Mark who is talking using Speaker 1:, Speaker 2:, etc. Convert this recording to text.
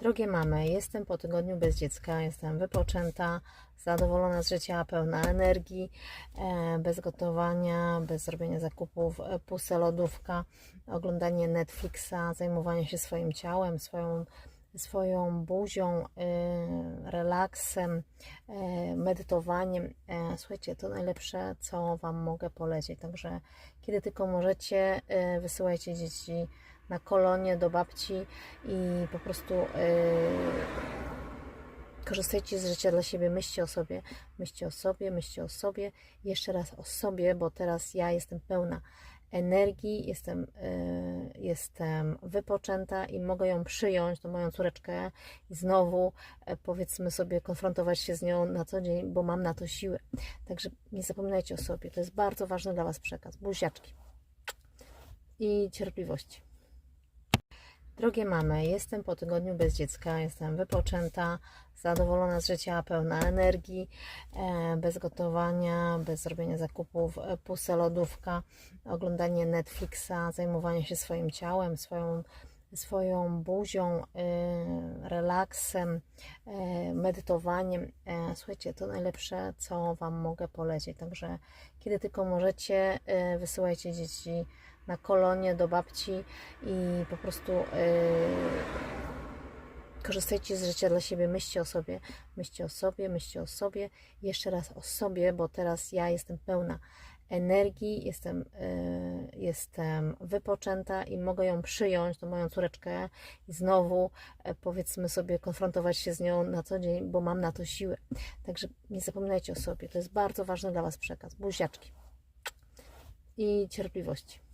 Speaker 1: Drogie mamy, jestem po tygodniu bez dziecka, jestem wypoczęta, zadowolona z życia, pełna energii, e, bez gotowania, bez robienia zakupów, e, pusta lodówka, oglądanie Netflixa, zajmowanie się swoim ciałem, swoją, swoją buzią, e, relaksem, medytowaniem. Słuchajcie, to najlepsze, co Wam mogę polecić. Także kiedy tylko możecie, wysyłajcie dzieci na kolonie do babci i po prostu yy, korzystajcie z życia dla siebie, myślcie o sobie, myślcie o sobie, myślcie o sobie, jeszcze raz o sobie, bo teraz ja jestem pełna energii, jestem, yy, jestem wypoczęta i mogę ją przyjąć, tą moją córeczkę i znowu e, powiedzmy sobie konfrontować się z nią na co dzień, bo mam na to siłę. Także nie zapominajcie o sobie, to jest bardzo ważny dla Was przekaz. Buziaczki i cierpliwości. Drogie mamy, jestem po tygodniu bez dziecka, jestem wypoczęta, zadowolona z życia, pełna energii, e, bez gotowania, bez robienia zakupów, e, pusta lodówka, oglądanie Netflixa, zajmowanie się swoim ciałem, swoją, swoją buzią, e, relaksem, medytowaniem. Słuchajcie, to najlepsze, co Wam mogę polecić. Także kiedy tylko możecie, wysyłajcie dzieci na kolonie do babci i po prostu yy, korzystajcie z życia dla siebie, myślcie o sobie, myślcie o sobie, myślcie o sobie, jeszcze raz o sobie, bo teraz ja jestem pełna energii, jestem, yy, jestem wypoczęta i mogę ją przyjąć, tą moją córeczkę i znowu e, powiedzmy sobie konfrontować się z nią na co dzień, bo mam na to siłę. Także nie zapominajcie o sobie, to jest bardzo ważny dla Was przekaz. Buziaczki i cierpliwości.